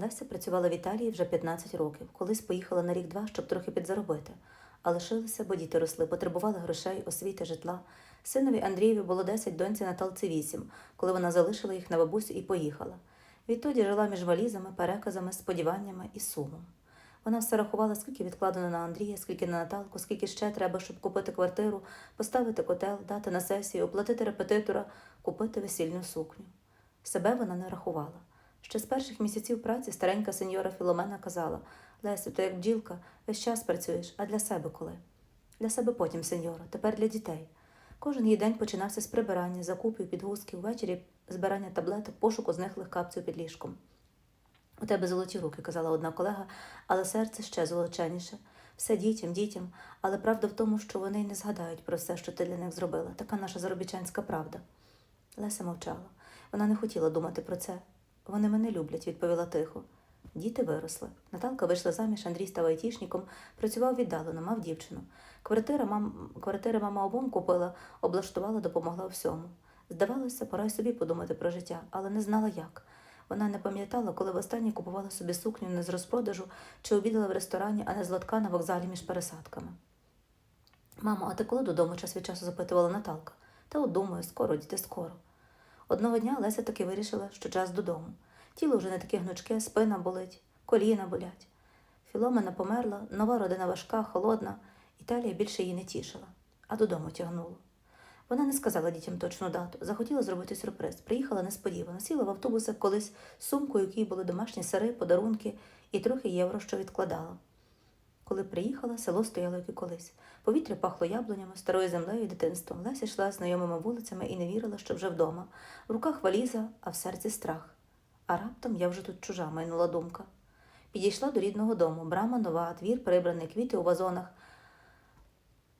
Леся працювала в Італії вже 15 років. Колись поїхала на рік-два, щоб трохи підзаробити. А лишилася, бо діти росли, потребували грошей, освіти, житла. Синові Андрієві було 10, доньці Наталці 8, коли вона залишила їх на бабусю і поїхала. Відтоді жила між валізами, переказами, сподіваннями і сумом. Вона все рахувала, скільки відкладено на Андрія, скільки на Наталку, скільки ще треба, щоб купити квартиру, поставити котел, дати на сесію, оплатити репетитора, купити весільну сукню. Себе вона не рахувала. Ще з перших місяців праці старенька сеньора Філомена казала Лесю, ти як бджілка, весь час працюєш, а для себе коли? Для себе потім, сеньора, тепер для дітей. Кожен її день починався з прибирання, закупів, підгузків, ввечері збирання таблеток, пошуку зниклих капців під ліжком. У тебе золоті руки, казала одна колега, але серце ще золоченіше. Все дітям, дітям, але правда в тому, що вони й не згадають про все, що ти для них зробила. Така наша заробітчанська правда. Леся мовчала. Вона не хотіла думати про це. Вони мене люблять, відповіла тихо. Діти виросли. Наталка вийшла заміж, Андрій став айтішником, працював віддалено, мав дівчину. Квартира, мам... Квартири мама обом купила, облаштувала, допомогла всьому. Здавалося, пора й собі подумати про життя, але не знала як. Вона не пам'ятала, коли востаннє купувала собі сукню не з розпродажу чи обідала в ресторані, а не з лотка на вокзалі між пересадками. Мамо, а ти коли додому час від часу запитувала Наталка? Та от думаю, скоро, діти, скоро. Одного дня Леся таки вирішила, що час додому. Тіло вже не таке гнучке, спина болить, коліна болять. Філомена померла, нова родина важка, холодна, Італія більше її не тішила, а додому тягнуло. Вона не сказала дітям точну дату, захотіла зробити сюрприз. Приїхала несподівано, сіла в автобусах колись з сумкою, якій були домашні сири, подарунки і трохи євро, що відкладала. Коли приїхала, село стояло, як і колись. Повітря пахло яблунями, старою землею і дитинством. Леся йшла знайомими вулицями і не вірила, що вже вдома. В руках валіза, а в серці страх. А раптом я вже тут чужа, майнула думка. Підійшла до рідного дому. Брама нова, двір прибраний, квіти у вазонах.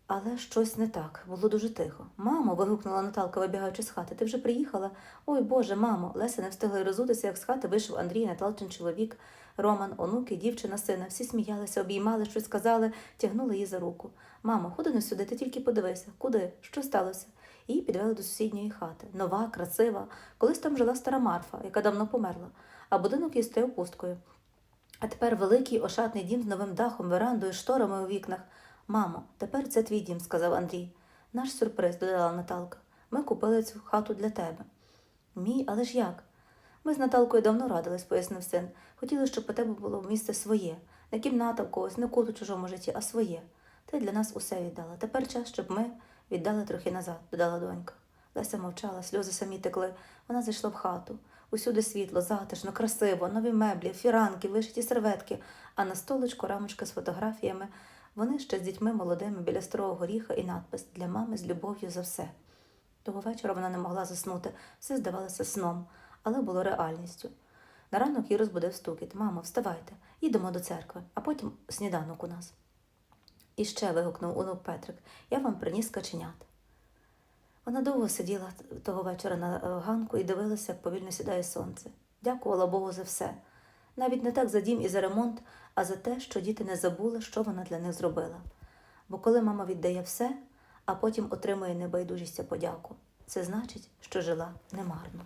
Але щось не так, було дуже тихо. Мамо, вигукнула Наталка, вибігаючи з хати. Ти вже приїхала? Ой Боже, мамо. Леся не встигла й розутися, як з хати вийшов Андрій, Наталчин чоловік, Роман, онуки, дівчина, сина. Всі сміялися, обіймали, щось сказали, тягнули її за руку. Мамо, ходи не сюди, ти тільки подивися. Куди? Що сталося? Її підвели до сусідньої хати. Нова, красива. Колись там жила стара Марфа, яка давно померла, а будинок її стояв пусткою. А тепер великий ошатний дім з новим дахом, верандою, шторами у вікнах. Мамо, тепер це твій дім, сказав Андрій. Наш сюрприз, додала Наталка. Ми купили цю хату для тебе. Мій, але ж як? Ми з Наталкою давно радились, пояснив син. Хотіли, щоб у тебе було місце своє, не кімната в когось, не кут у чужому житті, а своє. Ти для нас усе віддала. Тепер час, щоб ми віддали трохи назад, додала донька. Леся мовчала, сльози самі текли. Вона зайшла в хату. Усюди світло, затишно, красиво, нові меблі, фіранки, вишиті серветки, а на столичку рамочка з фотографіями. Вони ще з дітьми молодими біля старого горіха і надпис для мами з любов'ю за все. Того вечора вона не могла заснути, все здавалося сном, але було реальністю. На ранок її розбудив стукіт. Мамо, вставайте, їдемо до церкви, а потім сніданок у нас. І ще вигукнув онук Петрик, я вам приніс каченят. Вона довго сиділа того вечора на е, ганку і дивилася, як повільно сідає сонце. Дякувала Богу за все. Навіть не так за дім і за ремонт, а за те, що діти не забули, що вона для них зробила. Бо коли мама віддає все, а потім отримує небайдужість подяку, це значить, що жила немарно.